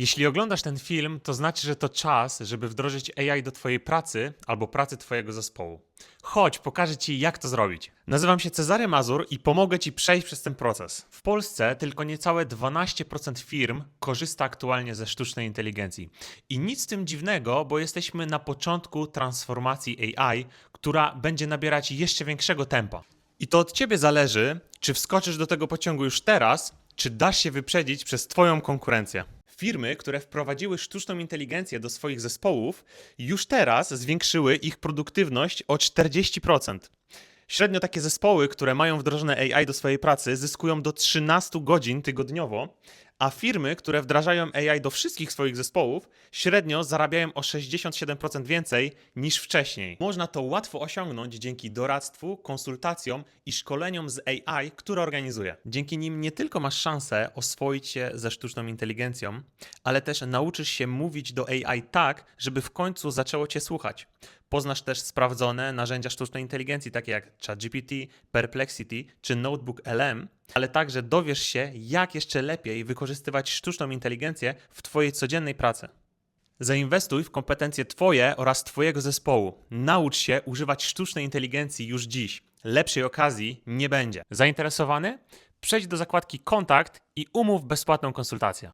Jeśli oglądasz ten film, to znaczy, że to czas, żeby wdrożyć AI do Twojej pracy albo pracy Twojego zespołu. Chodź, pokażę Ci, jak to zrobić. Nazywam się Cezary Mazur i pomogę Ci przejść przez ten proces. W Polsce tylko niecałe 12% firm korzysta aktualnie ze sztucznej inteligencji. I nic z tym dziwnego, bo jesteśmy na początku transformacji AI, która będzie nabierać jeszcze większego tempa. I to od Ciebie zależy, czy wskoczysz do tego pociągu już teraz, czy dasz się wyprzedzić przez Twoją konkurencję. Firmy, które wprowadziły sztuczną inteligencję do swoich zespołów, już teraz zwiększyły ich produktywność o 40%. Średnio takie zespoły, które mają wdrożone AI do swojej pracy, zyskują do 13 godzin tygodniowo, a firmy, które wdrażają AI do wszystkich swoich zespołów, średnio zarabiają o 67% więcej niż wcześniej. Można to łatwo osiągnąć dzięki doradztwu, konsultacjom i szkoleniom z AI, które organizuję. Dzięki nim nie tylko masz szansę oswoić się ze sztuczną inteligencją, ale też nauczysz się mówić do AI tak, żeby w końcu zaczęło cię słuchać. Poznasz też sprawdzone narzędzia sztucznej inteligencji, takie jak ChatGPT, Perplexity czy Notebook LM, ale także dowiesz się, jak jeszcze lepiej wykorzystywać sztuczną inteligencję w Twojej codziennej pracy. Zainwestuj w kompetencje Twoje oraz Twojego zespołu. Naucz się używać sztucznej inteligencji już dziś. Lepszej okazji nie będzie. Zainteresowany? Przejdź do zakładki Kontakt i umów bezpłatną konsultację.